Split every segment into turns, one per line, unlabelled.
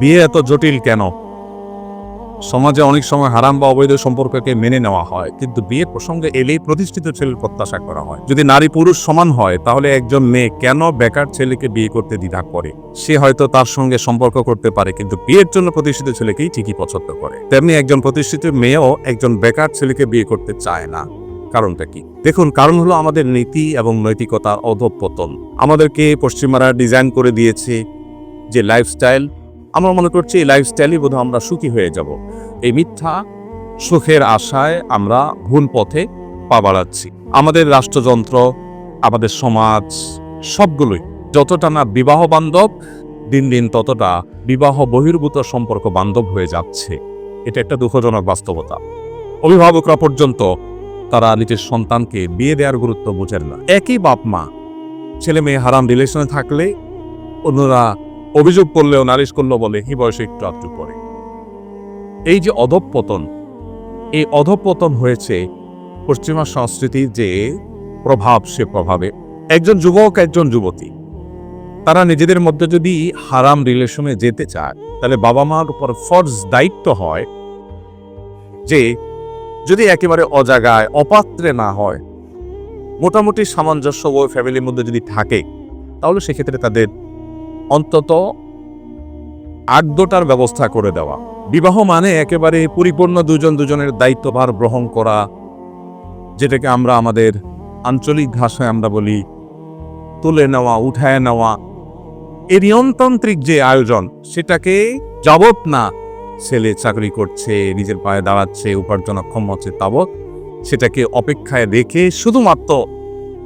বিয়ে এত জটিল কেন? সমাজে অনেক সময় হারাম বা অবৈধ সম্পর্ককে মেনে নেওয়া হয়, কিন্তু বিয়ে প্রসঙ্গে এলেই প্রতিষ্ঠিত ছেলের প্রত্যাশা করা হয়। যদি নারী পুরুষ সমান হয়, তাহলে একজন মেয়ে কেন বেকার ছেলেকে বিয়ে করতে দ্বিধা করে? সে হয়তো তার সঙ্গে সম্পর্ক করতে পারে, কিন্তু বিয়ের জন্য প্রতিষ্ঠিত ছেলেকেই ঠিকই পছন্দ করে। তেমনি একজন প্রতিষ্ঠিত মেয়েও একজন বেকার ছেলেকে বিয়ে করতে চায় না। কারণটা কি? দেখুন, কারণ হলো আমাদের নীতি এবং নৈতিকতার অধঃপতন। আমাদেরকে পশ্চিমারা ডিজাইন করে দিয়েছে যে লাইফস্টাইল আমরা মনে করছি এই লাইফস্টাইলই বোধহয় আমরা সুখী হয়ে যাব। এই মিথ্যা সুখের আশায় আমরা ভুল পথে পা বাড়াচ্ছি। আমাদের রাষ্ট্রযন্ত্র, আমাদের সমাজ, সবগুলোই যতটা না বিবাহ বান্ধব, দিন দিন ততটা বিবাহ বহির্ভূত সম্পর্ক বান্ধব হয়ে যাচ্ছে। এটা একটা দুঃখজনক বাস্তবতা। অভিভাবকরা পর্যন্ত তারা নিজের সন্তানকে বিয়ে দেওয়ার গুরুত্ব বোঝেন না। একই বাপ মা ছেলে মেয়ে হারাম রিলেশনে থাকলে অন্যরা অভিযোগ করলেও নালিশ করল বলে এই বয়সে একটু আধটু করে এই যে অধঃপতন, এই অধঃপতন হয়েছে পশ্চিমা সংস্কৃতির যে প্রভাব, সে প্রভাবে। একজন যুবক, একজন যুবতী। তারা নিজেদের মধ্যে যদি হারাম রিলেশনে যেতে চায়, তাহলে বাবা মার উপর ফর্জ দায়িত্ব হয় যে, যদি একেবারে অজাগায়, অপাত্রে না হয়, মোটামুটি সামঞ্জস্য ফ্যামিলির মধ্যে যদি থাকে, তাহলে সেক্ষেত্রে তাদের অন্তত আগ্ধটার ব্যবস্থা করে দেওয়া। বিবাহ মানে একেবারে পরিপূর্ণ দুজন দুজনের দায়িত্বভার গ্রহণ করা, যেটাকে আমরা আমাদের আঞ্চলিক ভাষায় আমরা বলি তুলে নেওয়া, উঠায় নেওয়া। এই নিয়মতান্ত্রিক যে আয়োজন, সেটাকে যাবত না ছেলে চাকরি করছে, নিজের পায়ে দাঁড়াচ্ছে উপার্জনক্ষম হচ্ছে তাবৎ সেটাকে অপেক্ষায় রেখে শুধুমাত্র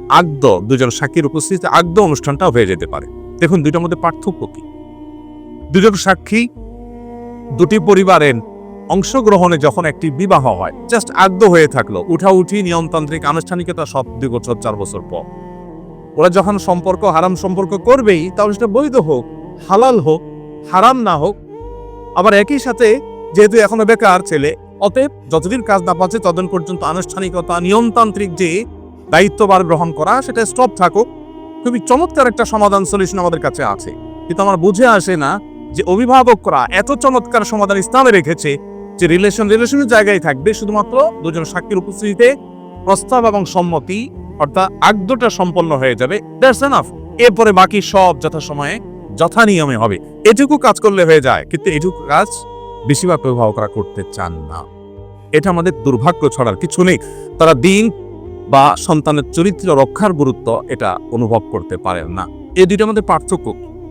আগদ দুজন সাক্ষীর উপস্থিতিতে আগ্দ অনুষ্ঠানটা হয়ে যেতে পারে। দেখুন, দুইটার মধ্যে পার্থক্য কি? দুজন সাক্ষী দুটি পরিবারের অংশগ্রহণে যখন একটি বিবাহ হয় জাস্ট আগ্ধ হয়ে থাকল উঠা উঠি নিয়মতান্ত্রিক আনুষ্ঠানিকতা সব দুই বছর চার বছর পর। ওরা যখন সম্পর্ক, হারাম সম্পর্ক করবেই, তাহলে সেটা বৈধ হোক, হালাল হোক, হারাম না হোক, আবার একই সাথে যেহেতু এখনও বেকার ছেলে, অতএব যতদিন কাজ না পাচ্ছে, ততদিন পর্যন্ত আনুষ্ঠানিকতা, নিয়মতান্ত্রিক যে দায়িত্ববার গ্রহণ করা, সেটা স্টপ থাকুক। খুবই চমৎকার একটা সমাধান সলিউশন আমাদের কাছে আছে। কিন্তু আমার বুঝে আসে না যে অভিভাবকরা এত চমৎকার সমাধান ইসলামে রেখেছে যে রিলেশন রিলেশনের জায়গায় থাকবে, শুধুমাত্র দুজন সাক্ষীর উপস্থিতিতে প্রস্তাব এবং সম্মতি অর্থাৎ আগদটা সম্পন্ন হয়ে যাবে। দ্যাটস এনাফ এরপরে বাকি সব যথাসময়ে যথা নিয়মে হবে। এটুকু কাজ করলে হয়ে যায়, কিন্তু এটুকু কাজ বেশিরভাগ অভিভাবকরা করতে চান না। এটা আমাদের দুর্ভাগ্য ছড়ার কিছু নেই। তারা দিন বা সন্তানের চরিত্র রক্ষার গুরুত্ব এটা অনুভব করতে পারেন না। এই দুইটার মধ্যে পার্থক্য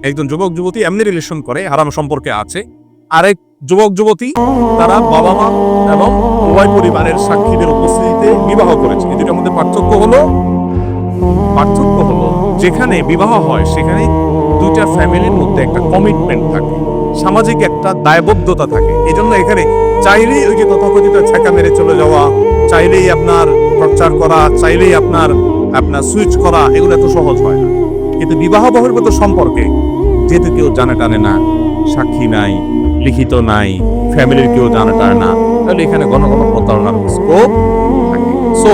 একজন যুবক, যুবতী এমনি রিলেশন করে, হারাম সম্পর্কে আছে। আরেক যুবক, যুবতী তারা বাবা মা এবং উভয় পরিবারের সাক্ষীদের উপস্থিতিতে বিবাহ করেছে। এই দুইটার মধ্যে পার্থক্য হলো? পার্থক্য হলো, যেখানে বিবাহ হয়, সেখানে দুইটা ফ্যামিলির মধ্যে একটা কমিটমেন্ট থাকে। সামাজিক একটা দায়বদ্ধতা থাকে। এই জন্য এখানে চাইলেই ওই যে তথাকথিত ছেঁকা মেরে চলে যাওয়া, চাইলেই আপনার প্রচার করা চাইলেই আপনার আপনার সুইচ করা, এগুলো এত সহজ হয় না। কিন্তু বিবাহ বহির্ভূত সম্পর্কে যেহেতু কেউ জানে টানে না, সাক্ষী নাই, লিখিত নাই ফ্যামিলির কেউ জানে টানে না, তাহলে এখানে ঘন ঘন প্রতারণার স্কোপ থাকে। সো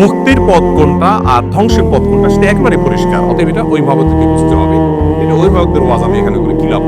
মুক্তির পথ কোনটা আর ধ্বংসের পথ কোনটা, সেটা একেবারে পরিষ্কার। অতএব এটা অভিভাবকদেরকে বুঝতে হবে। এটা অভিভাবকদের ওয়াজ আমি এখানে করে কি লাভ?